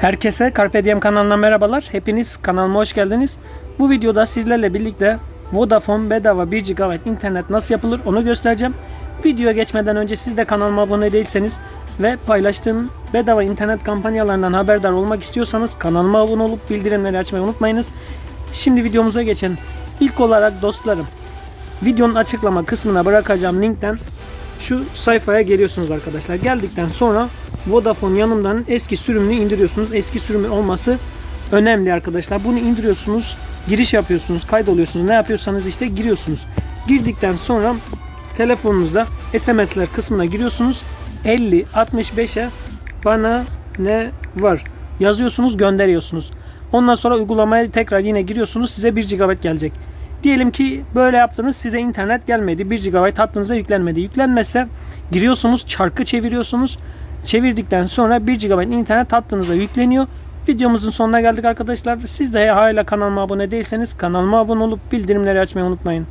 Herkese Carpe Diem kanalına merhabalar. Hepiniz kanalıma hoş geldiniz. Bu videoda sizlerle birlikte Vodafone bedava 1 GB internet nasıl yapılır onu göstereceğim. Videoya geçmeden önce siz de kanalıma abone değilseniz ve paylaştığım bedava internet kampanyalarından haberdar olmak istiyorsanız kanalıma abone olup bildirimleri açmayı unutmayınız. Şimdi videomuza geçelim. İlk olarak dostlarım videonun açıklama kısmına bırakacağım linkten şu sayfaya geliyorsunuz arkadaşlar. Geldikten sonra Vodafone yanından eski sürümünü indiriyorsunuz. Eski sürümü olması önemli arkadaşlar. Bunu indiriyorsunuz, giriş yapıyorsunuz, kaydoluyorsunuz. Ne yapıyorsanız işte giriyorsunuz. Girdikten sonra telefonunuzda SMS'ler kısmına giriyorsunuz. 50 65'e bana ne var yazıyorsunuz, gönderiyorsunuz. Ondan sonra uygulamaya tekrar yine giriyorsunuz. Size 1 GB gelecek. Diyelim ki böyle yaptınız size internet gelmedi. 1 GB hattınıza yüklenmedi. Yüklenmezse giriyorsunuz çarkı çeviriyorsunuz. Çevirdikten sonra 1 GB internet hattınıza yükleniyor. Videomuzun sonuna geldik arkadaşlar. Siz de hala kanalıma abone değilseniz kanalıma abone olup bildirimleri açmayı unutmayın.